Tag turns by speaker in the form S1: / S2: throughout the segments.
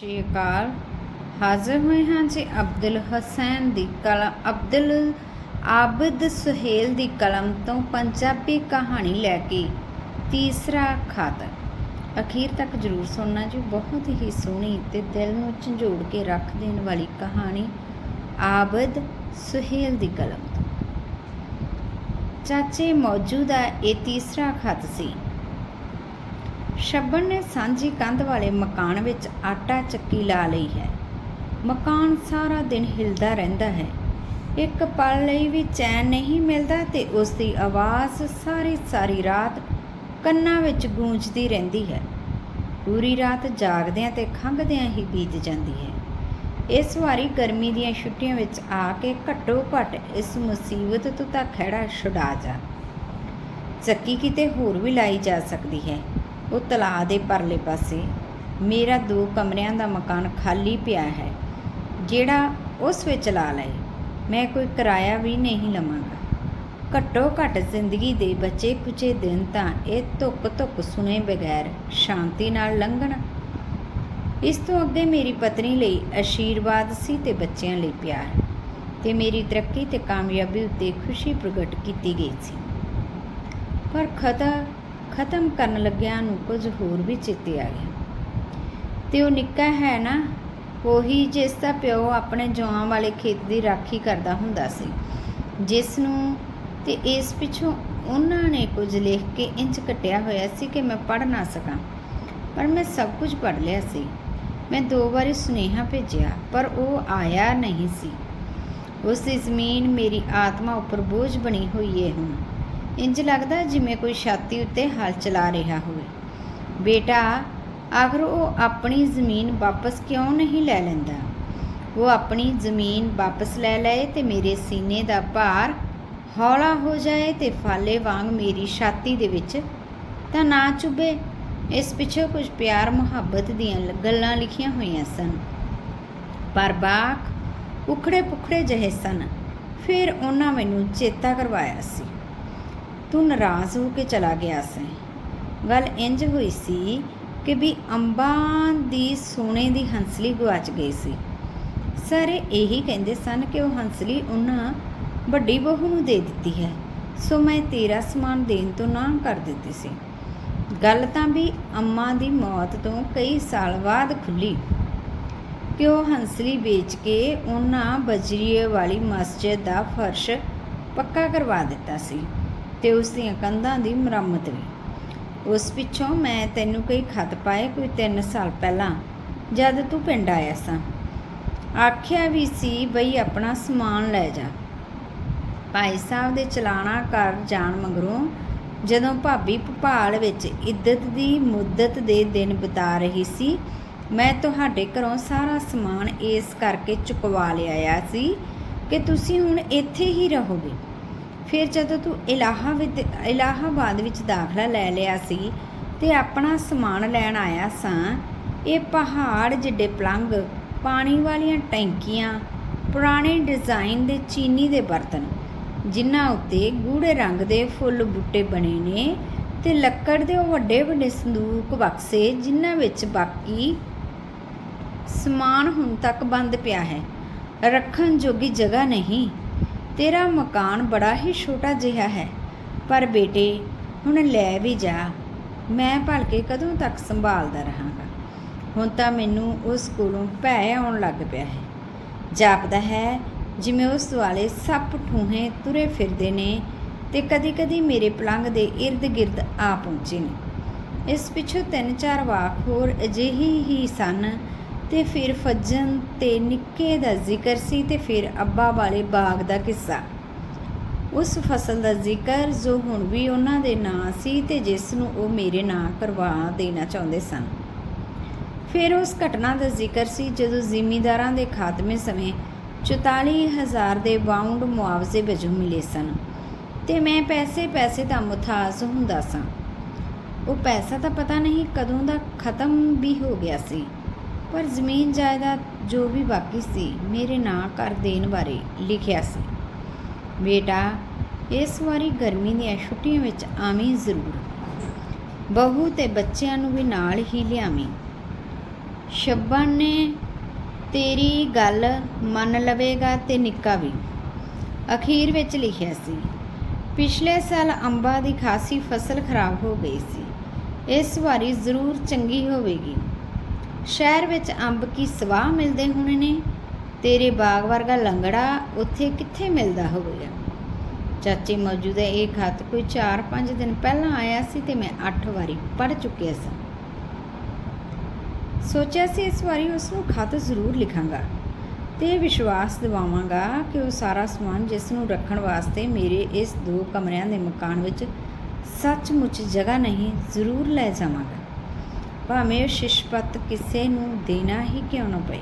S1: ਸ੍ਰੀ ਅਕਾਲ। ਹਾਜ਼ਰ ਹੋਏ ਹਾਂ ਜੀ ਅਬਦੁਲ ਹਸੈਨ ਦੀ ਕਲਮ ਅਬਦੁਲ ਆਬਦ ਸੁਹੇਲ ਦੀ ਕਲਮ ਤੋਂ ਪੰਜਾਬੀ ਕਹਾਣੀ ਲੈ ਕੇ ਤੀਸਰਾ ਖਤ ਅਖੀਰ ਤੱਕ ਜਰੂਰ ਸੁਣਨਾ ਜੀ, ਬਹੁਤ ਹੀ ਸੋਹਣੀ ਤੇ ਦਿਲ ਨੂੰ ਝੰਜੋੜ ਕੇ ਰੱਖ ਦੇਣ ਵਾਲੀ ਕਹਾਣੀ ਆਬਦ ਸੁਹੇਲ ਦੀ ਕਲਮ ਤੋਂ। ਚਾਚੇ ਮੌਜੂਦਾ ਇਹ ਤੀਸਰਾ ਖਤ ਸੀ। ਸ਼ੱਬਣ ਨੇ ਸਾਂਝੀ ਕੰਧ ਵਾਲੇ ਮਕਾਨ ਵਿੱਚ ਆਟਾ ਚੱਕੀ ਲਾ ਲਈ ਹੈ। ਮਕਾਨ ਸਾਰਾ ਦਿਨ ਹਿਲਦਾ ਰਹਿੰਦਾ ਹੈ। ਇੱਕ ਪਲ ਲਈ ਵੀ ਚੈਨ ਨਹੀਂ ਮਿਲਦਾ ਤੇ ਉਸ ਦੀ ਆਵਾਜ਼ ਸਾਰੀ ਸਾਰੀ ਰਾਤ ਕੰਨਾਂ ਵਿੱਚ ਗੂੰਜਦੀ ਰਹਿੰਦੀ ਹੈ। ਪੂਰੀ ਰਾਤ ਜਾਗਦਿਆਂ ਤੇ ਖੰਘਦਿਆਂ ਹੀ ਬੀਤ ਜਾਂਦੀ ਹੈ। ਇਸ ਵਾਰੀ ਗਰਮੀ ਦੀਆਂ ਛੁੱਟੀਆਂ ਵਿੱਚ ਆ ਕੇ ਘੱਟੋ ਘੱਟ ਇਸ ਮੁਸੀਬਤ ਤੋਂ ਤਾਂ ਖਹਿੜਾ ਛੁਡਾ ਜਾ। ਚੱਕੀ ਕਿਤੇ ਹੋਰ ਵੀ ਲਾਈ ਜਾ ਸਕਦੀ ਹੈ। ਉਹ ਤਲਾਅ ਦੇ ਪਰਲੇ ਪਾਸੇ ਮੇਰਾ ਦੋ ਕਮਰਿਆਂ ਦਾ ਮਕਾਨ ਖਾਲੀ ਪਿਆ ਹੈ, ਜਿਹੜਾ ਉਸ ਵਿੱਚ ਲਾ ਲਏ। ਮੈਂ ਕੋਈ ਕਿਰਾਇਆ ਵੀ ਨਹੀਂ ਲਵਾਂਗਾ। ਘੱਟੋ ਘੱਟ ਜ਼ਿੰਦਗੀ ਦੇ ਬਚੇ ਕੁਚੇ ਦਿਨ ਤਾਂ ਇਹ ਧੁੱਕ ਧੁੱਕ ਸੁਨੇ ਬਗੈਰ ਸ਼ਾਂਤੀ ਨਾਲ ਲੰਘਣ। ਇਸ ਤੋਂ ਅੱਗੇ ਮੇਰੀ ਪਤਨੀ ਲਈ ਆਸ਼ੀਰਵਾਦ ਸੀ ਤੇ ਬੱਚਿਆਂ ਲਈ ਪਿਆਰ, ਤੇ ਮੇਰੀ ਤਰੱਕੀ ਤੇ ਕਾਮਯਾਬੀ ਉੱਤੇ ਖੁਸ਼ੀ ਪ੍ਰਗਟ ਕੀਤੀ ਗਈ ਸੀ। ਪਰ ਖਤਾ ਖਤਮ ਕਰਨ ਲੱਗਿਆਂ ਨੂੰ ਕੁਝ ਹੋਰ ਵੀ ਚੇਤੇ ਆ ਗਿਆ। ਤੇ ਉਹ ਨਿੱਕਾ ਹੈ ਨਾ, ਉਹੀ ਜਿਸ ਦਾ ਪਿਓ ਆਪਣੇ ਜੌਆਂ ਵਾਲੇ ਖੇਤ ਦੀ ਰਾਖੀ ਕਰਦਾ ਹੁੰਦਾ ਸੀ। ਜਿਸ ਨੂੰ ਤੇ ਇਸ ਪਿੱਛੋਂ ਉਹਨਾਂ ਨੇ ਕੁਝ ਲਿਖ ਕੇ ਇੰਚ ਕੱਟਿਆ ਹੋਇਆ ਸੀ ਕਿ ਮੈਂ ਪੜ੍ਹ ਨਾ ਸਕਾਂ। ਪਰ ਮੈਂ ਸਭ ਕੁਝ ਪੜ੍ਹ ਲਿਆ ਸੀ। ਮੈਂ ਦੋ ਵਾਰੀ ਸੁਨੇਹਾ ਭੇਜਿਆ, ਪਰ ਉਹ ਆਇਆ ਨਹੀਂ ਸੀ। ਉਸ ਦੀ ਜ਼ਮੀਨ ਮੇਰੀ ਆਤਮਾ ਉੱਪਰ ਬੋਝ ਬਣੀ ਹੋਈ ਹੈ ਹੁਣ। ਇੰਜ ਲੱਗਦਾ ਜਿਵੇਂ ਕੋਈ ਛਾਤੀ ਉੱਤੇ ਹਲ ਚਲਾ ਰਿਹਾ ਹੋਵੇ। ਬੇਟਾ ਆਖਰ ਉਹ ਆਪਣੀ ਜ਼ਮੀਨ ਵਾਪਸ ਕਿਉਂ ਨਹੀਂ ਲੈ ਲੈਂਦਾ? ਉਹ ਆਪਣੀ ਜ਼ਮੀਨ ਵਾਪਸ ਲੈ ਲਏ ਤੇ ਮੇਰੇ ਸੀਨੇ ਦਾ ਭਾਰ ਹੌਲਾ ਹੋ ਜਾਏ ਤੇ ਫਾਲੇ ਵਾਂਗ ਮੇਰੀ ਛਾਤੀ ਦੇ ਵਿੱਚ ਤਾਂ ਨਾ ਚੁੱਭੇ। ਇਸ ਪਿੱਛੇ ਕੁਝ ਪਿਆਰ ਮੁਹੱਬਤ ਦੀਆਂ ਗੱਲਾਂ ਲਿਖੀਆਂ ਹੋਈਆਂ ਸਨ। ਪਰ ਬਾਕ ਉਖੜੇ ਪੁਖੜੇ ਜਿਹੇ ਸਨ। ਫਿਰ ਉਹਨਾਂ ਮੈਨੂੰ ਚੇਤਾ ਕਰਵਾਇਆ ਸੀ। ਤੂੰ ਨਾਰਾਜ਼ ਹੋ ਕੇ ਚਲਾ ਗਿਆ ਸੀ। ਗੱਲ ਇੰਜ ਹੋਈ ਸੀ ਕਿ ਵੀ ਅੰਬਾਂ ਦੀ ਸੋਨੇ ਦੀ ਹੰਸਲੀ ਗਵਾਚ ਗਈ ਸੀ। ਸਾਰੇ ਇਹੀ ਕਹਿੰਦੇ ਸਨ ਕਿ ਉਹ ਹੰਸਲੀ ਉਹਨਾਂ ਵੱਡੀ ਬਹੂ ਨੂੰ ਦੇ ਦਿੱਤੀ ਹੈ, ਸੋ ਮੈਂ ਤੇਰਾ ਸਮਾਨ ਦੇਣ ਤੋਂ ਨਾ ਕਰ ਦਿੱਤੀ ਸੀ। ਗੱਲ ਤਾਂ ਵੀ ਅੰਮਾ ਦੀ ਮੌਤ ਤੋਂ ਕਈ ਸਾਲ ਬਾਅਦ ਖੁੱਲੀ। ਕਿ ਉਹ ਹੰਸਲੀ ਵੇਚ ਕੇ ਉਹਨਾਂ ਬਜਰੀਏ ਵਾਲੀ ਮਸਜਿਦ ਦਾ ਫਰਸ਼ ਪੱਕਾ ਕਰਵਾ ਦਿੱਤਾ ਸੀ? ਤੇ ਉਸ ਦੀਆਂ ਕੰਧਾਂ ਦੀ ਮੁਰੰਮਤ ਵੀ। ਉਸ ਪਿੱਛੋਂ ਮੈਂ ਤੈਨੂੰ ਕਈ ਖਤ ਪਾਏ ਕੋਈ 3 ਸਾਲ ਪਹਿਲਾਂ, ਜਦ ਤੂੰ ਪਿੰਡ ਆਇਆ ਸਾਂ। ਆਖਿਆ ਵੀ ਸੀ ਬਈ ਆਪਣਾ ਸਮਾਨ ਲੈ ਜਾ। ਭਾਈ ਸਾਹਿਬ ਦੇ ਚਲਾਣਾ ਕਰ ਜਾਣ ਮਗਰੋਂ ਜਦੋਂ ਭਾਬੀ ਭੋਪਾਲ ਵਿੱਚ ਇੱਜ਼ਤ ਦੀ ਮੁੱਦਤ ਦੇ ਦਿਨ ਬਿਤਾ ਰਹੀ ਸੀ, ਮੈਂ ਤੁਹਾਡੇ ਘਰੋਂ ਸਾਰਾ ਸਮਾਨ ਇਸ ਕਰਕੇ ਚੁਕਵਾ ਲਿਆਇਆ ਸੀ ਕਿ ਤੁਸੀਂ ਹੁਣ ਇੱਥੇ ਹੀ ਰਹੋਗੇ। ਫਿਰ ਜਦੋਂ ਤੂੰ ਇਲਾਹਾਬਾਦ ਇਲਾਹਾਬਾਦ ਵਿੱਚ ਦਾਖਲਾ ਲੈ ਲਿਆ ਸੀ ਤੇ ਆਪਣਾ ਸਮਾਨ ਲੈਣ ਆਇਆ ਸਾਂ, ਇਹ ਪਹਾੜ ਜਿੱਡੇ ਪਲੰਗ ਪਾਣੀ ਵਾਲੀਆਂ ਟੈਂਕੀਆਂ, ਪੁਰਾਣੇ ਡਿਜ਼ਾਈਨ ਦੇ ਚੀਨੀ ਦੇ ਬਰਤਨ, ਜਿਨ੍ਹਾਂ ਉੱਤੇ ਗੂੜੇ ਰੰਗ ਦੇ ਫੁੱਲ ਬੂਟੇ ਬਣੇ ਨੇ ਤੇ ਲੱਕੜ ਦੇ ਉਹ ਵੱਡੇ ਵੱਡੇ ਸੰਦੂਕ ਬਕਸੇ ਜਿਨ੍ਹਾਂ ਵਿੱਚ ਬਾਕੀ ਸਮਾਨ ਹੁਣ ਤੱਕ ਬੰਦ ਪਿਆ ਹੈ। ਰੱਖਣ ਜੋਗੀ ਜਗ੍ਹਾ ਨਹੀਂ। ਤੇਰਾ ਮਕਾਨ ਬੜਾ ਹੀ ਛੋਟਾ ਜਿਹਾ ਹੈ। ਪਰ ਬੇਟੇ, ਹੁਣ ਲੈ ਵੀ ਜਾ। ਮੈਂ ਭਲਕੇ ਕਦੋਂ ਤੱਕ ਸੰਭਾਲਦਾ ਰਹਾਂਗਾ। ਹੁਣ ਤਾਂ ਮੈਨੂੰ ਉਸ ਕੋਲੋਂ ਭੈ ਆਉਣ ਲੱਗ ਪਿਆ ਹੈ। ਜਾਪਦਾ ਹੈ, ਜਿਵੇਂ ਉਸ ਵਾਲੇ ਸੱਪ ਠੂਹੇ ਤੁਰੇ ਫਿਰਦੇ ਨੇ ਤੇ ਕਦੀ-ਕਦੀ ਮੇਰੇ ਪਲੰਗ ਦੇ ird-gird ਆ ਪਹੁੰਚੇ ਨੇ। ਇਸ ਪਿੱਛੋਂ ਤਿੰਨ ਚਾਰ ਵਾਕ ਹੋਰ ਅਜਿਹੀ ਹੀ ਸਨ ਤੇ ਫਿਰ ਫੱਜਨ ਤੇ ਨਿੱਕੇ ਦਾ ਜ਼ਿਕਰ ਸੀ ਤੇ ਫਿਰ ਅੱਬਾ ਵਾਲੇ ਬਾਗ ਦਾ ਕਿੱਸਾ। ਉਸ ਫਸਲ ਦਾ ਜ਼ਿਕਰ ਜੋ ਹੁਣ ਵੀ ਉਹਨਾਂ ਦੇ ਨਾਂ ਸੀ ਤੇ ਜਿਸ ਨੂੰ ਉਹ ਮੇਰੇ ਨਾਂ ਕਰਵਾ ਦੇਣਾ ਚਾਹੁੰਦੇ ਸਨ। ਫਿਰ ਉਸ ਘਟਨਾ ਦਾ ਜ਼ਿਕਰ ਸੀ ਜਦੋਂ ਜ਼ਿਮੀਂਦਾਰਾਂ ਦੇ ਖਾਤਮੇ ਸਮੇਂ 44000 ਦੇ ਬਾਉਂਡ ਮੁਆਵਜ਼ੇ ਵਜੋਂ ਮਿਲੇ ਸਨ ਤੇ ਮੈਂ ਪੈਸੇ ਪੈਸੇ ਦਾ ਮੁਤਾਜ ਹੁੰਦਾ ਸਾਂ। ਉਹ ਪੈਸਾ ਤਾਂ ਪਤਾ ਨਹੀਂ ਕਦੋਂ ਦਾ ਖਤਮ ਵੀ ਹੋ ਗਿਆ ਸੀ। ਪਰ ਜ਼ਮੀਨ ਜਾਇਦਾਦ ਜੋ ਵੀ ਬਾਕੀ ਸੀ, ਮੇਰੇ ਨਾਂ ਕਰ ਦੇਣ ਬਾਰੇ ਲਿਖਿਆ ਸੀ। ਬੇਟਾ, ਇਸ ਵਾਰੀ ਗਰਮੀ ਦੀਆਂ ਛੁੱਟੀਆਂ ਵਿੱਚ ਆਵੀਂ ਜ਼ਰੂਰ। ਬਹੂ ਤੇ ਬੱਚਿਆਂ ਨੂੰ ਵੀ ਨਾਲ ਹੀ ਲਿਆਵੀਂ। ਸ਼ੱਬਨ ਨੇ ਤੇਰੀ ਗੱਲ ਮੰਨ ਲਵੇਗਾ ਤੇ ਨਿੱਕਾ ਵੀ। ਅਖੀਰ ਵਿੱਚ ਲਿਖਿਆ ਸੀ, ਪਿਛਲੇ ਸਾਲ ਅੰਬਾਂ ਦੀ ਖਾਸੀ ਫਸਲ ਖਰਾਬ ਹੋ ਗਈ ਸੀ। ਇਸ ਵਾਰੀ ਜ਼ਰੂਰ ਚੰਗੀ ਹੋਵੇਗੀ। ਸ਼ਹਿਰ ਵਿੱਚ ਅੰਬ ਕੀ ਸਵਾਹ ਮਿਲਦੇ ਹੋਣੇ ਨੇ? ਤੇਰੇ ਬਾਗ ਵਰਗਾ ਲੰਗੜਾ ਉੱਥੇ ਕਿੱਥੇ ਮਿਲਦਾ ਹੋਵੇਗਾ? ਚਾਚੇ ਮੌਜੂਦਾ ਇਹ ਖਤ ਕੋਈ 4-5 ਦਿਨ ਪਹਿਲਾਂ ਆਇਆ ਸੀ ਤੇ ਮੈਂ 8 ਵਾਰੀ ਪੜ੍ਹ ਚੁੱਕਿਆ ਸਾਂ। ਸੋਚਿਆ ਸੀ ਇਸ ਵਾਰੀ ਉਸ ਨੂੰ ਖਤ ਜ਼ਰੂਰ ਲਿਖਾਂਗਾ ਤੇ ਵਿਸ਼ਵਾਸ ਦਿਵਾਵਾਂਗਾ ਕਿ ਉਹ ਸਾਰਾ ਸਮਾਨ ਜਿਸ ਨੂੰ ਰੱਖਣ ਵਾਸਤੇ ਮੇਰੇ ਇਸ ਦੋ ਕਮਰਿਆਂ ਦੇ ਮਕਾਨ ਵਿੱਚ ਸੱਚਮੁੱਚ ਜਗ੍ਹਾ ਨਹੀਂ, ਜ਼ਰੂਰ ਲੈ ਜਾਵਾਂਗਾ। ਭਾਵੇਂ ਉਹ ਸ਼ਿਸ਼ਪਤ ਕਿਸੇ ਨੂੰ ਦੇਣਾ ਹੀ ਕਿਉਂ ਨਾ ਪਏ।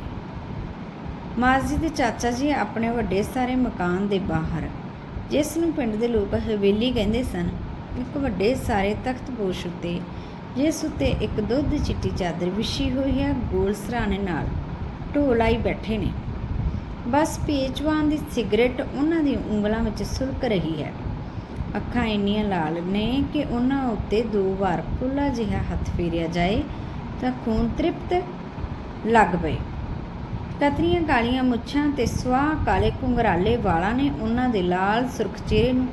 S1: ਮਾਜੀ ਦੇ ਚਾਚਾ ਜੀ ਆਪਣੇ ਵੱਡੇ ਸਾਰੇ ਮਕਾਨ ਦੇ ਬਾਹਰ, ਜਿਸ ਨੂੰ ਪਿੰਡ ਦੇ ਲੋਕ ਹਵੇਲੀ ਕਹਿੰਦੇ ਸਨ, ਇੱਕ ਵੱਡੇ ਸਾਰੇ ਤਖਤਪੋਸ਼ ਉੱਤੇ, ਜਿਸ ਉੱਤੇ ਇੱਕ ਦੁੱਧ ਚਿੱਟੀ ਚਾਦਰ ਵਿਛੀ ਹੋਈ ਹੈ, ਗੋਲ ਸਰਾਣੇ ਨਾਲ ਢੋਲਾਈ ਬੈਠੇ ਨੇ। ਬਸ ਪੇਚਵਾਨ ਦੀ ਸਿਗਰਟ ਉਹਨਾਂ ਦੀ ਉਂਗਲਾਂ ਵਿੱਚ ਸੁਲਕ ਰਹੀ ਹੈ। ਅੱਖਾਂ ਇੰਨੀਆਂ ਲਾਲ ਨੇ ਕਿ ਉਹਨਾਂ ਉੱਤੇ ਦੋ ਵਾਰ ਖੁੱਲਾ ਜਿਹਾ ਹੱਥ ਫੇਰਿਆ ਜਾਏ ਤਾਂ ਖੂਨ ਤ੍ਰਿਪਤ ਲੱਗ ਪਏ। ਕਤਰੀਆਂ ਕਾਲੀਆਂ ਮੁੱਛਾਂ ਤੇ ਸਵਾਹ ਕਾਲੇ ਕੁੰਗਰਾਲੇ ਵਾਲਾਂ ਨੇ ਉਹਨਾਂ ਦੇ ਲਾਲ ਸੁਰਖ ਚਿਹਰੇ ਨੂੰ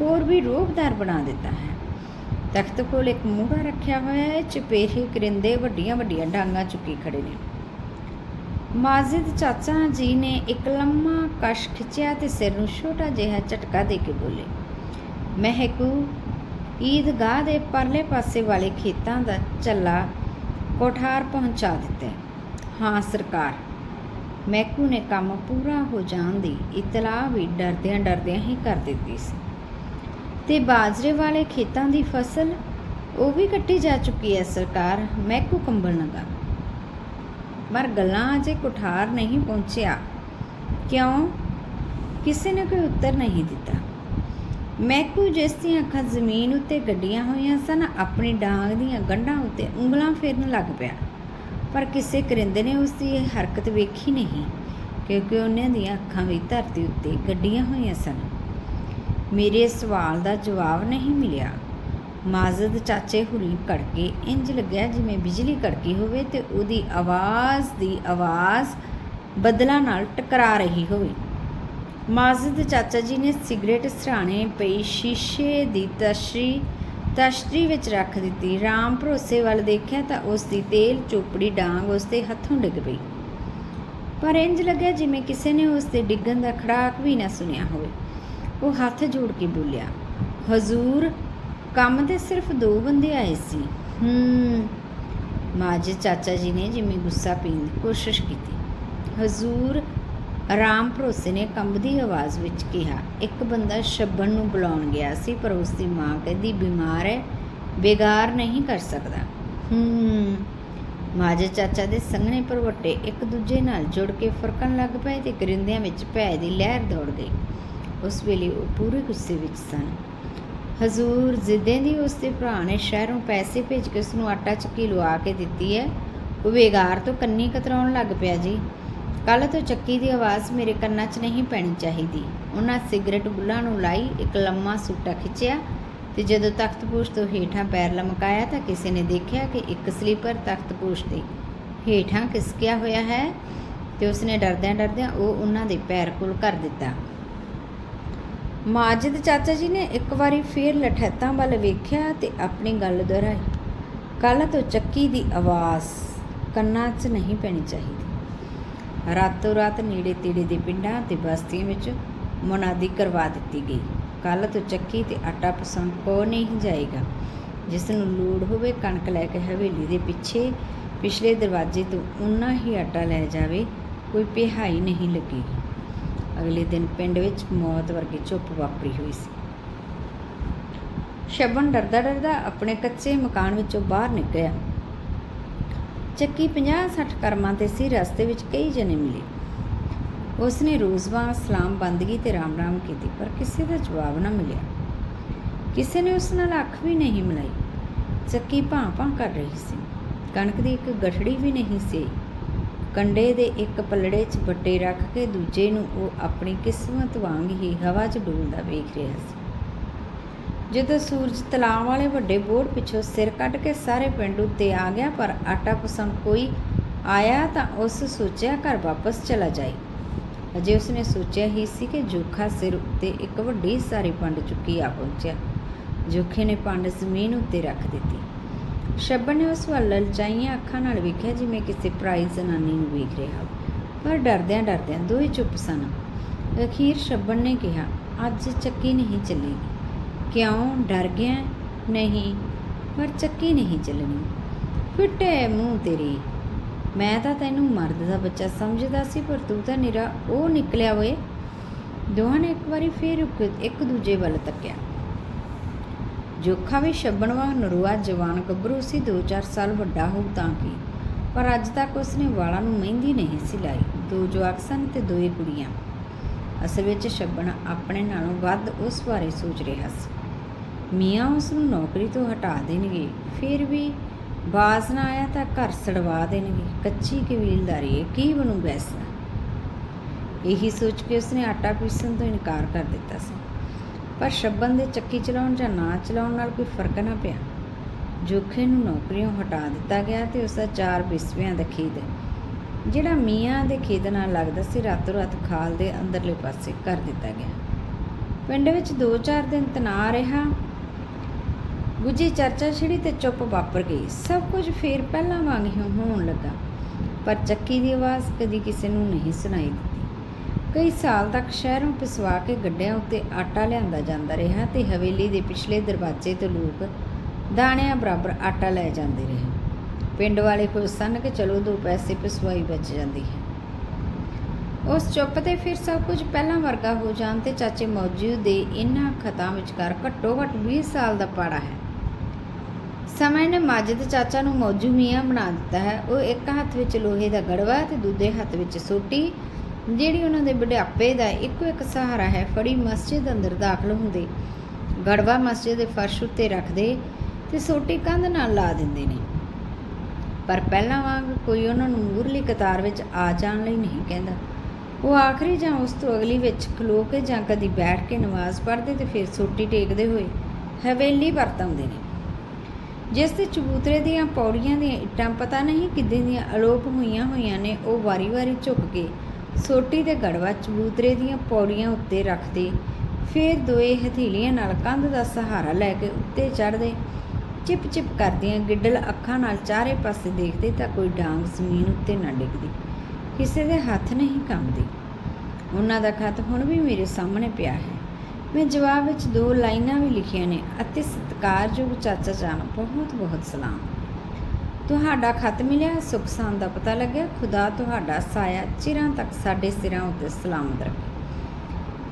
S1: ਹੋਰ ਵੀ ਰੂਪਦਾਰ ਬਣਾ ਦਿੱਤਾ ਹੈ। ਤਖਤ ਕੋਲ ਇੱਕ ਮੂੜਾ ਰੱਖਿਆ ਹੋਇਆ ਹੈ, ਚਪੇਰੇ ਕਰਿੰਦੇ ਵੱਡੀਆਂ ਵੱਡੀਆਂ ਡਾਂਗਾਂ ਚੁੱਕੀ ਖੜੇ ਨੇ। ਮਾਜ਼ਿਦ ਚਾਚਾ ਜੀ ਨੇ ਇੱਕ ਲੰਮਾ ਕਸ਼ ਖਿੱਚਿਆ ਤੇ ਸਿਰ ਨੂੰ ਛੋਟਾ ਜਿਹਾ ਝਟਕਾ ਦੇ ਕੇ ਬੋਲੇ ਮਹਿਕੂ ਈਦਗਾਹ ਦੇ ਪਰਲੇ ਪਾਸੇ ਵਾਲੇ ਖੇਤਾਂ ਦਾ ਚੱਲਾ ਕੋਠਾਰ ਪਹੁੰਚਾ ਦਿੱਤਾ। ਹਾਂ, ਸਰਕਾਰ, ਮਹਿਕੂ ਨੇ ਕੰਮ ਪੂਰਾ ਹੋ ਜਾਣ ਦੀ ਇਤਲਾਹ ਵੀ ਡਰਦਿਆਂ ਡਰਦਿਆਂ ਹੀ ਕਰ ਦਿੱਤੀ ਸੀ। ਤੇ ਬਾਜਰੇ ਵਾਲੇ ਖੇਤਾਂ ਦੀ ਫਸਲ, ਉਹ ਵੀ ਕੱਟੀ ਜਾ ਚੁੱਕੀ ਹੈ ਸਰਕਾਰ, ਮਹਿਕੂ ਕੰਬਲ ਲਗਾ ਪਰ ਗੱਲਾਂ ਅਜੇ ਕੁਠਾਰ ਨਹੀਂ ਪਹੁੰਚਿਆ। ਕਿਉਂ? ਕਿਸੇ ਨੇ ਕੋਈ ਉੱਤਰ ਨਹੀਂ ਦਿੱਤਾ। ਮੈਕੂ ਜਿਸ ਦੀਆਂ ਅੱਖਾਂ ਜ਼ਮੀਨ ਉੱਤੇ ਗੱਡੀਆਂ ਹੋਈਆਂ ਸਨ, ਆਪਣੀ ਡਾਂਗ ਦੀਆਂ ਗੰਢਾਂ ਉੱਤੇ ਉਂਗਲਾਂ ਫੇਰਨ ਲੱਗ ਪਿਆ। ਪਰ ਕਿਸੇ ਕਰਿੰਦੇ ਨੇ ਉਸ ਦੀ ਇਹ ਹਰਕਤ ਵੇਖੀ ਨਹੀਂ, ਕਿਉਂਕਿ ਉਹਨਾਂ ਦੀਆਂ ਅੱਖਾਂ ਵੀ ਧਰਤੀ ਉੱਤੇ ਗੱਡੀਆਂ ਹੋਈਆਂ ਸਨ। ਮੇਰੇ ਸਵਾਲ ਦਾ ਜਵਾਬ ਨਹੀਂ ਮਿਲਿਆ। ਮਾਜ਼ਦ ਚਾਚੇ ਹੁਰੀ ਕੜਕੇ ਇੰਜ ਲੱਗਿਆ ਜਿਵੇਂ ਬਿਜਲੀ ਕੜਕੀ ਹੋਵੇ ਤੇ ਉਹਦੀ ਆਵਾਜ਼ ਦੀ ਆਵਾਜ਼ ਬਦਲਾਂ ਨਾਲ ਟਕਰਾ ਰਹੀ ਹੋਵੇ। ਮਾਜ਼ਦ ਚਾਚਾ ਜੀ ਨੇ ਸਿਗਰਟ ਸਰਾਣੇ ਪਈ ਸ਼ੀਸ਼ੇ ਦੀ ਤਸ਼ਰੀ ਤਸ਼ਤਰੀ ਵਿੱਚ ਰੱਖ ਦਿੱਤੀ। ਰਾਮ ਭਰੋਸੇ ਵੱਲ ਦੇਖਿਆ ਤਾਂ ਉਸ ਦੀ ਤੇਲ ਚੋਪੜੀ ਡਾਂਗ ਉਸ ਦੇ ਹੱਥੋਂ ਡਿੱਗ ਪਈ। ਪਰ ਇੰਜ ਲੱਗਿਆ ਜਿਵੇਂ ਕਿਸੇ ਨੇ ਉਸ ਦੇ ਡਿੱਗਣ ਦਾ ਖੜਾਕ ਵੀ ਨਾ ਸੁਣਿਆ ਹੋਵੇ। ਉਹ ਹੱਥ ਜੋੜ ਕੇ ਬੋਲਿਆ, ਹਜ਼ੂਰ, ਕੰਮ ਤੇ ਸਿਰਫ ਦੋ ਬੰਦੇ ਆਏ ਸੀ। ਹੂੰ, ਮਾਜਿਦ ਚਾਚਾ ਜੀ ਨੇ ਜਿਵੇਂ ਗੁੱਸਾ ਪੀਣ ਦੀ ਕੋਸ਼ਿਸ਼ ਕੀਤੀ। ਹਜ਼ੂਰ ਆਰਾਮ ਭਰੋਸੇ ਨੇ ਕੰਬਦੀ ਆਵਾਜ਼ ਵਿੱਚ ਕਿਹਾ, ਇੱਕ ਬੰਦਾ ਸ਼ੱਬਨ ਨੂੰ ਬੁਲਾਉਣ ਗਿਆ ਸੀ, ਪਰ ਉਸ ਦੀ ਮਾਂ ਕਹਿੰਦੀ, ਬਿਮਾਰ ਹੈ ਬੇਗਾਰ ਨਹੀਂ ਕਰ ਸਕਦਾ। ਹੂੰ, ਮਾਜੇ ਚਾਚਾ ਦੇ ਸੰਘਣੇ ਪਰਵੱਟੇ ਇੱਕ ਦੂਜੇ ਨਾਲ ਜੁੜ ਕੇ ਫਰਕਣ ਲੱਗ ਪਏ ਤੇ ਕਰਿੰਦਿਆਂ ਵਿੱਚ ਭੈ ਦੀ ਲਹਿਰ ਦੌੜ ਗਈ। ਉਸ ਵੇਲੇ ਉਹ ਪੂਰੇ ਗੁੱਸੇ ਵਿੱਚ ਸਨ। ਹਜ਼ੂਰ, ਜ਼ਿੱਦੇ ਦੀ ਉਸ ਦੇ ਭਰਾ ਨੇ ਸ਼ਹਿਰੋਂ ਪੈਸੇ ਭੇਜ ਕੇ ਉਸ ਨੂੰ ਆਟਾ ਚੱਕੀ ਲਵਾ ਕੇ ਦਿੱਤੀ ਹੈ ਉਹ ਬੇਗਾਰ ਤੋਂ ਕੰਨੀ ਕਤਰਾਉਣ ਲੱਗ ਪਿਆ ਜੀ। ਕੱਲ ਤੋਂ ਚੱਕੀ ਦੀ ਆਵਾਜ਼ ਮੇਰੇ ਕੰਨਾਂ 'ਚ ਨਹੀਂ ਪੈਣੀ ਚਾਹੀਦੀ। ਉਹਨਾਂ ਸਿਗਰਟ ਬੁੱਲਾਂ ਨੂੰ ਲਾਈ ਇੱਕ ਲੰਮਾ ਸੂਟਾ ਖਿੱਚਿਆ ਤੇ ਜਦੋਂ ਤਖਤਪੋਸ਼ ਤੋਂ ਹੇਠਾਂ ਪੈਰ ਲਮਕਾਇਆ ਤਾਂ ਕਿਸੇ ਨੇ ਦੇਖਿਆ ਕਿ ਇੱਕ ਸਲੀਪਰ ਤਖਤਪੋਸ਼ ਦੇ ਹੇਠਾਂ ਖਿਸਕਿਆ ਹੋਇਆ ਹੈ ਤੇ ਉਸਨੇ ਡਰਦਿਆਂ ਡਰਦਿਆਂ ਉਹ ਉਹਨਾਂ ਦੇ ਪੈਰ ਕੋਲ ਕਰ ਦਿੱਤਾ। ਮਾਜਿਦ ਚਾਚਾ ਜੀ ਨੇ ਇੱਕ ਵਾਰੀ ਫੇਰ ਲਠੈਤਾਂ ਵੱਲ ਵੇਖਿਆ ਤੇ ਆਪਣੀ ਗੱਲ ਦੁਹਰਾਈ। ਕੱਲ ਤੋਂ ਚੱਕੀ ਦੀ ਆਵਾਜ਼ ਕੰਨਾਂ 'ਚ ਨਹੀਂ ਪੈਣੀ ਚਾਹੀਦੀ। ਰਾਤੋਂ ਰਾਤ ਨੇੜੇ ਤੇੜੇ ਦੇ ਪਿੰਡਾਂ ਤੇ ਬਸਤੀਆਂ ਵਿੱਚ ਮੁਨਾਦੀ ਕਰਵਾ ਦਿੱਤੀ ਗਈ। ਕੱਲ ਤੋਂ ਚੱਕੀ ਤੇ ਆਟਾ ਪਸੰਦ ਕੋ ਨਹੀਂ ਜਾਏਗਾ। ਜਿਸ ਨੂੰ ਲੋੜ ਹੋਵੇ ਕਣਕ ਲੈ ਕੇ ਹਵੇਲੀ ਦੇ ਪਿੱਛੇ, ਪਿਛਲੇ ਦਰਵਾਜ਼ੇ ਤੋਂ ਉਨਾ ਹੀ ਆਟਾ ਲੈ ਜਾਵੇ, ਕੋਈ ਪਿਹਾਈ ਨਹੀਂ ਲੱਗੇਗੀ। ਅਗਲੇ ਦਿਨ ਪਿੰਡ ਵਿੱਚ ਮੌਤ ਵਰਗੀ ਚੁੱਪ ਵਾਪਰੀ ਹੋਈ ਸੀ। ਸ਼ਬਨ ਡਰਦਾ ਡਰਦਾ ਆਪਣੇ ਕੱਚੇ ਮਕਾਨ ਵਿੱਚੋਂ ਬਾਹਰ ਨਿਕਲਿਆ। ਚੱਕੀ 50-60 ਕਰਮਾਂ ਤੇ ਸੀ ਰਸਤੇ ਵਿੱਚ ਕਈ ਜਣੇ ਮਿਲੇ। ਉਸ ਨੇ ਰੋਜ਼ਵਾ ਸਲਾਮ ਬੰਦਗੀ ਤੇ ਰਾਮ ਰਾਮ ਕੀਤੀ, ਪਰ ਕਿਸੇ ਦਾ ਜਵਾਬ ਨਾ ਮਿਲਿਆ। ਕਿਸੇ ਨੇ ਉਸ ਨਾਲ ਅੱਖ ਵੀ ਨਹੀਂ ਮਿਲਾਈ। ਚੱਕੀ ਭਾਂ-ਭਾਂ ਕਰ ਰਹੀ ਸੀ। ਕਣਕ ਦੀ ਇੱਕ ਗਠੜੀ ਵੀ ਨਹੀਂ ਸੀ। ਕੰਡੇ ਦੇ ਇੱਕ ਪਲੜੇ 'ਚ ਬੱਟੇ ਰੱਖ ਕੇ ਦੂਜੇ ਨੂੰ ਉਹ ਆਪਣੀ ਕਿਸਮਤ ਵਾਂਗ ਹੀ ਹਵਾ 'ਚ ਡੋਲਦਾ ਵੇਖ ਰਿਹਾ ਸੀ। ਜਦੋਂ ਸੂਰਜ ਤਲਾਅ ਵਾਲੇ ਵੱਡੇ ਬੋਰਡ ਪਿੱਛੋਂ ਸਿਰ ਕੱਢ ਕੇ ਸਾਰੇ ਪਿੰਡ ਉੱਤੇ ਆ ਗਿਆ, ਪਰ ਆਟਾ ਪਸੰਦ ਕੋਈ ਆਇਆ ਤਾਂ ਉਸ ਸੋਚਿਆ ਘਰ ਵਾਪਸ ਚਲਾ ਜਾਏ। ਅਜੇ ਉਸਨੇ ਸੋਚਿਆ ਹੀ ਸੀ ਕਿ ਜੋਖਾ ਸਿਰ ਉੱਤੇ ਇੱਕ ਵੱਡੀ ਸਾਰੀ ਪੰਡ ਚੁੱਕੀ ਆ ਪਹੁੰਚਿਆ। ਜੋਖੇ ਨੇ ਪੰਡ ਜ਼ਮੀਨ ਉੱਤੇ ਰੱਖ ਦਿੱਤੀ। ਸ਼ੱਬਰ ਨੇ ਉਸ ਵੱਲ ਲਲਚਾਈਆਂ ਅੱਖਾਂ ਨਾਲ ਵੇਖਿਆ ਜਿਵੇਂ ਕਿਸੇ ਪਰਾਈ ਜ਼ਨਾਨੀ ਨੂੰ ਵੇਖ ਰਿਹਾ ਪਰ ਡਰਦਿਆਂ ਡਰਦਿਆਂ ਦੋਵੇਂ ਚੁੱਪ ਸਨ। ਅਖੀਰ ਸ਼ੱਬਰ ਨੇ ਕਿਹਾ, ਅੱਜ ਚੱਕੀ ਨਹੀਂ ਚੱਲੇਗੀ। ਕਿਉਂ ਡਰ ਗਿਆ? ਨਹੀਂ, ਪਰ ਚੱਕੀ ਨਹੀਂ ਚੱਲਣੀ। ਫਿੱਟੇ ਮੂੰਹ ਤੇਰੀ। ਮੈਂ ਤਾਂ ਤੈਨੂੰ ਮਰਦ ਦਾ ਬੱਚਾ ਸਮਝਦਾ ਸੀ, ਪਰ ਤੂੰ ਤਾਂ ਨਿਰਾ ਉਹ ਨਿਕਲਿਆ ਓਏ। ਦੋਹਾਂ ਨੇ ਇੱਕ ਵਾਰੀ ਫੇਰ ਇੱਕ- ਦੂਜੇ ਵੱਲ ਤੱਕਿਆ। ਜੋਖਾ ਵੀ ਛੱਬਣ ਵਾਂਗ ਨਰੂਆ ਜਵਾਨ ਗੱਭਰੂ ਸੀ 2-4 ਸਾਲ ਵੱਡਾ ਹੋਊ ਤਾਂ ਕੀ। ਪਰ ਅੱਜ ਤੱਕ ਉਸਨੇ ਵਾਲਾਂ ਨੂੰ ਮਹਿੰਦੀ ਨਹੀਂ ਸੀ ਲਾਈ। ਦੋ ਜਵਾਕ ਸਨ ਤੇ ਦੋਏ ਕੁੜੀਆਂ। ਅਸਲ ਵਿੱਚ ਛੱਬਣ ਆਪਣੇ ਨਾਲੋਂ ਵੱਧ ਉਸ ਬਾਰੇ ਸੋਚ ਰਿਹਾ ਸੀ। ਮੀਆਂ ਉਸ ਨੂੰ ਨੌਕਰੀ ਤੋਂ ਹਟਾ ਦੇਣਗੇ, ਫਿਰ ਵੀ ਬਾਜ਼ ਨਾ ਆਇਆ ਤਾਂ ਘਰ ਸੜਵਾ ਦੇਣਗੇ। ਕੱਚੀ ਕਬੀਲਦਾਰੀ ਹੈ ਕੀ ਬਣੂਗਾ ਇਸ ਇਹੀ ਸੋਚ ਕੇ ਉਸਨੇ ਆਟਾ ਪੀਸਣ ਤੋਂ ਇਨਕਾਰ ਕਰ ਦਿੱਤਾ ਸੀ। ਪਰ ਸ਼ੱਬਨ ਦੇ ਚੱਕੀ ਚਲਾਉਣ ਜਾਂ ਨਾ ਚਲਾਉਣ ਨਾਲ ਕੋਈ ਫ਼ਰਕ ਨਾ ਪਿਆ। ਜੋਖੇ ਨੂੰ ਨੌਕਰੀਓਂ ਹਟਾ ਦਿੱਤਾ ਗਿਆ ਤੇ ਉਸ ਦਾ ਚਾਰ ਬਿਸਵਿਆਂ ਦਾ ਖੇਤ ਜਿਹੜਾ ਮੀਆਂ ਦੇ ਖੇਤ ਨਾਲ ਲੱਗਦਾ ਸੀ, ਰਾਤੋਂ ਰਾਤ ਖਾਲ ਦੇ ਅੰਦਰਲੇ ਪਾਸੇ ਕਰ ਦਿੱਤਾ ਗਿਆ। ਪਿੰਡ ਵਿੱਚ 2-4 ਦਿਨ ਤਣਾਅ ਰਿਹਾ। ਗੁੱਜੀ ਚਰਚਾ ਛਿੜੀ ਤੇ ਚੁੱਪ ਵਾਪਰ ਗਈ। ਸਭ ਕੁਝ ਫੇਰ ਪਹਿਲਾਂ ਵਾਂਗ ਹੀ ਹੋਣ ਲੱਗਾ। ਪਰ ਚੱਕੀ ਦੀ ਆਵਾਜ਼ ਕਦੀ ਕਿਸੇ ਨੂੰ ਨਹੀਂ ਸੁਣਾਈ ਦਿੱਤੀ। ਕਈ ਸਾਲ ਤੱਕ ਸ਼ਹਿਰੋਂ ਪਿਸਵਾ ਕੇ ਗੱਡਿਆਂ ਉੱਤੇ ਆਟਾ ਲਿਆਂਦਾ ਜਾਂਦਾ ਰਿਹਾ ਤੇ ਹਵੇਲੀ ਦੇ ਪਿਛਲੇ ਦਰਵਾਜ਼ੇ ਤੋਂ ਲੋਕ ਦਾਣਿਆਂ ਬਰਾਬਰ ਆਟਾ ਲੈ ਜਾਂਦੇ ਰਹੇ। ਪਿੰਡ ਵਾਲੇ ਖੁਸ਼ ਸਨ ਕਿ ਚਲੋ ਦੋ ਪੈਸੇ ਪਿਸਵਾਈ ਬਚ ਜਾਂਦੀ ਹੈ। ਉਸ ਚੁੱਪ ਤੇ ਫਿਰ ਸਭ ਕੁਝ ਪਹਿਲਾਂ ਵਰਗਾ ਹੋ ਜਾਣ ਤੇ ਚਾਚੇ ਮੌਜੂ ਦੇ ਇਹਨਾਂ ਖਤਾਂ ਵਿਚਕਾਰ ਘੱਟੋ ਘੱਟ 20 ਸਾਲ ਦਾ ਪਾੜਾ ਹੈ। ਸਮੇਂ ਨੇ ਮਾਜਿਦ ਚਾਚਾ ਨੂੰ ਮੌਜੂ ਮੀਆਂ ਬਣਾ ਦਿੱਤਾ ਹੈ। ਉਹ ਇੱਕ ਹੱਥ ਵਿੱਚ ਲੋਹੇ ਦਾ ਗੜਵਾ ਤੇ ਦੂਜੇ ਹੱਥ ਵਿੱਚ ਸੋਟੀ, ਜਿਹੜੀ ਉਹਨਾਂ ਦੇ ਬੁਢਾਪੇ ਦਾ ਇੱਕੋ ਇੱਕ ਸਹਾਰਾ ਹੈ, ਫੜੀ ਮਸਜਿਦ ਅੰਦਰ ਦਾਖਲ ਹੁੰਦੇ। ਗੜਵਾ ਮਸਜਿਦ ਦੇ ਫਰਸ਼ ਉੱਤੇ ਰੱਖਦੇ ਤੇ ਸੋਟੀ ਕੰਧ ਨਾਲ ਲਾ ਦਿੰਦੇ ਨੇ। ਪਰ ਪਹਿਲਾਂ ਵਾਂਗ ਕੋਈ ਉਹਨਾਂ ਨੂੰ ਮੂਰਲੀ ਕਤਾਰ ਵਿੱਚ ਆ ਜਾਣ ਲਈ ਨਹੀਂ ਕਹਿੰਦਾ। ਉਹ ਆਖਰੀ ਜਾਂ ਉਸ ਤੋਂ ਅਗਲੀ ਵਿੱਚ ਖਲੋ ਕੇ ਜਾਂ ਕਦੀ ਬੈਠ ਕੇ ਨਮਾਜ਼ ਪੜ੍ਹਦੇ ਤੇ ਫਿਰ ਸੋਟੀ ਟੇਕਦੇ ਹੋਏ ਹਵੇਲੀ ਵਰਤ ਆਉਂਦੇ ਨੇ। ਜਿਸ 'ਤੇ ਚਬੂਤਰੇ ਦੀਆਂ ਪੌੜੀਆਂ ਦੀਆਂ ਇੱਟਾਂ ਪਤਾ ਨਹੀਂ ਕਿੱਦਾਂ ਦੀਆਂ ਅਲੋਪ ਹੋਈਆਂ ਹੋਈਆਂ ਨੇ, ਉਹ ਵਾਰੀ-ਵਾਰੀ ਝੁਕ ਕੇ ਸੋਟੀ ਤੇ ਗੜਵਾ ਚਬੂਤਰੇ ਦੀਆਂ ਪੌੜੀਆਂ ਉੱਤੇ ਰੱਖਦੇ, ਫਿਰ ਦੋਏ ਹਥੇਲੀਆਂ ਨਾਲ ਕੰਧ ਦਾ ਸਹਾਰਾ ਲੈ ਕੇ ਉੱਤੇ ਚੜ੍ਹਦੇ ਚਿਪ ਚਿਪ ਕਰਦੀਆਂ ਗਿੱਡਲ ਅੱਖਾਂ ਨਾਲ ਚਾਰੇ ਪਾਸੇ ਦੇਖਦੇ ਤਾਂ ਕੋਈ ਡਾਂਗ ਜ਼ਮੀਨ ਉੱਤੇ ਨਾ ਡਿੱਗਦੀ। ਕਿਸੇ ਦੇ ਹੱਥ ਨਹੀਂ ਕੰਬਦੇ। ਉਹਨਾਂ ਦਾ ਖਤ ਹੁਣ ਵੀ ਮੇਰੇ ਸਾਹਮਣੇ ਪਿਆ ਹੈ। ਮੈਂ ਜਵਾਬ ਵਿੱਚ ਦੋ ਲਾਈਨਾਂ ਵੀ ਲਿਖੀਆਂ ਨੇ ਅਤੇ ਸਤਿਕਾਰਯੋਗ ਚਾਚਾ ਜਾਨ ਬਹੁਤ ਬਹੁਤ ਸਲਾਮ। ਤੁਹਾਡਾ ਖਤ ਮਿਲਿਆ, ਸੁਖ ਸਾਨ ਦਾ ਪਤਾ ਲੱਗਿਆ, ਖੁਦਾ ਤੁਹਾਡਾ ਸਾਇਆ ਚਿਰਾਂ ਤੱਕ ਸਾਡੇ ਸਿਰਾਂ ਉੱਤੇ ਸਲਾਮਤ ਰੱਖੇ।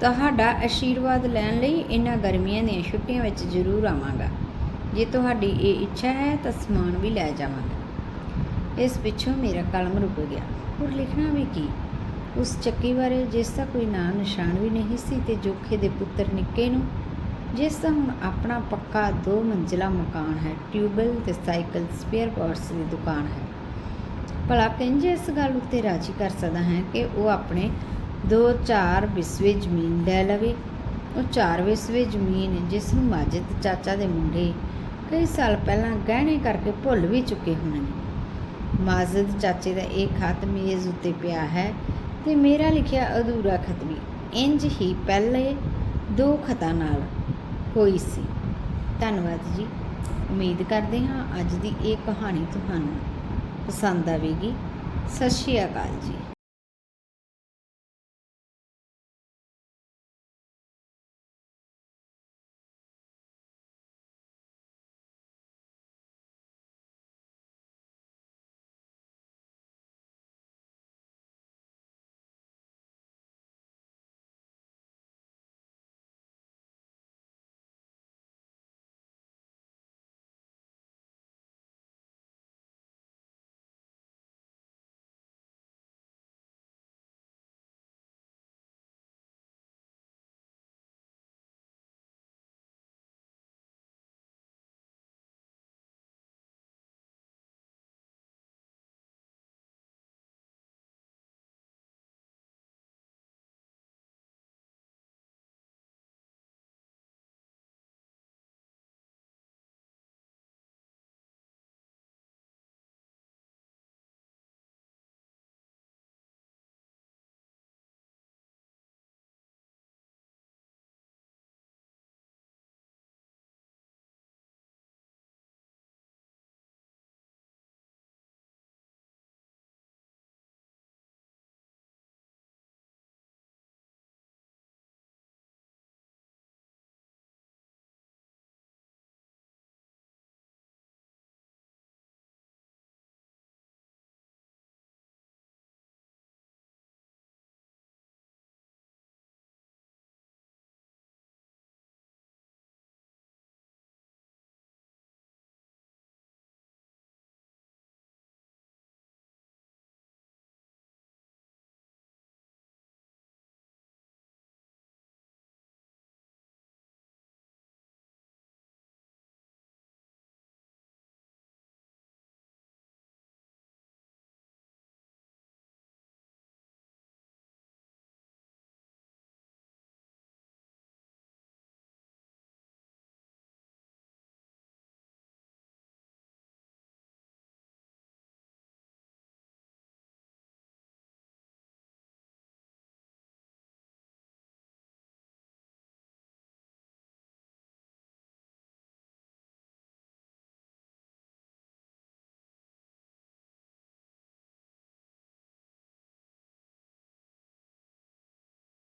S1: ਤੁਹਾਡਾ ਆਸ਼ੀਰਵਾਦ ਲੈਣ ਲਈ ਇਹਨਾਂ ਗਰਮੀਆਂ ਦੀਆਂ ਛੁੱਟੀਆਂ ਵਿੱਚ ਜ਼ਰੂਰ ਆਵਾਂਗਾ। ਜੇ ਤੁਹਾਡੀ ਇਹ ਇੱਛਾ ਹੈ ਤਾਂ ਸਮਾਨ ਵੀ ਲੈ ਜਾਵਾਂਗਾ। ਇਸ ਪਿੱਛੋਂ ਮੇਰਾ ਕਲਮ ਰੁਕ ਗਿਆ। ਹੋਰ ਲਿਖਣਾ ਵੀ ਕੀ? ਉਸ ਚੱਕੀ ਬਾਰੇ ਜਿਸ ਦਾ ਕੋਈ ਨਾਂ ਨਿਸ਼ਾਨ ਵੀ ਨਹੀਂ ਸੀ ਤੇ ਜੋਖੇ ਦੇ ਪੁੱਤਰ ਨਿੱਕੇ ਨੂੰ, ਜਿਸ ਦਾ ਹੁਣ ਆਪਣਾ ਪੱਕਾ ਦੋ ਮੰਜ਼ਲਾ ਮਕਾਨ ਹੈ ਟਿਊਬਲ ਤੇ ਸਾਈਕਲ, ਸਪੇਅਰ ਪਾਰਟਸ ਦੀ ਦੁਕਾਨ ਹੈ। ਭਲਾ ਕਿੰਜ ਇਸ ਗੱਲ ਉੱਤੇ ਰਾਜੀ ਕਰ ਸਕਦਾ ਹੈ ਕਿ ਉਹ ਆਪਣੇ ਦੋ ਚਾਰ ਵਿਸਵੇ ਜ਼ਮੀਨ ਲੈ ਲਵੇ? ਉਹ ਚਾਰ ਵਿਸਵੇ ਜ਼ਮੀਨ ਜਿਸ ਨੂੰ ਮਾਜਿਦ ਚਾਚਾ ਦੇ ਮੁੰਡੇ ਕਈ ਸਾਲ ਪਹਿਲਾਂ ਗਹਿਣੇ ਕਰਕੇ ਭੁੱਲ ਵੀ ਚੁੱਕੇ ਹੋਣੇ ਮਾਜ਼ਦ ਚਾਚੇ ਦਾ ਇਹ ਖਤ ਮੇਜ਼ ਉੱਤੇ ਪਿਆ ਹੈ ਤੇ ਮੇਰਾ ਲਿਖਿਆ ਅਧੂਰਾ ਖਤ ਵੀ ਇੰਜ ਹੀ ਪਹਿਲੇ ਦੋ ਖਤਾਂ ਨਾਲ ਹੋਈ ਸੀ। ਧੰਨਵਾਦ ਜੀ। ਉਮੀਦ ਕਰਦੇ ਹਾਂ ਅੱਜ ਦੀ ਇਹ ਕਹਾਣੀ ਤੁਹਾਨੂੰ ਪਸੰਦ ਆਵੇਗੀ। ਸਤਿ ਸ਼੍ਰੀ ਅਕਾਲ ਜੀ।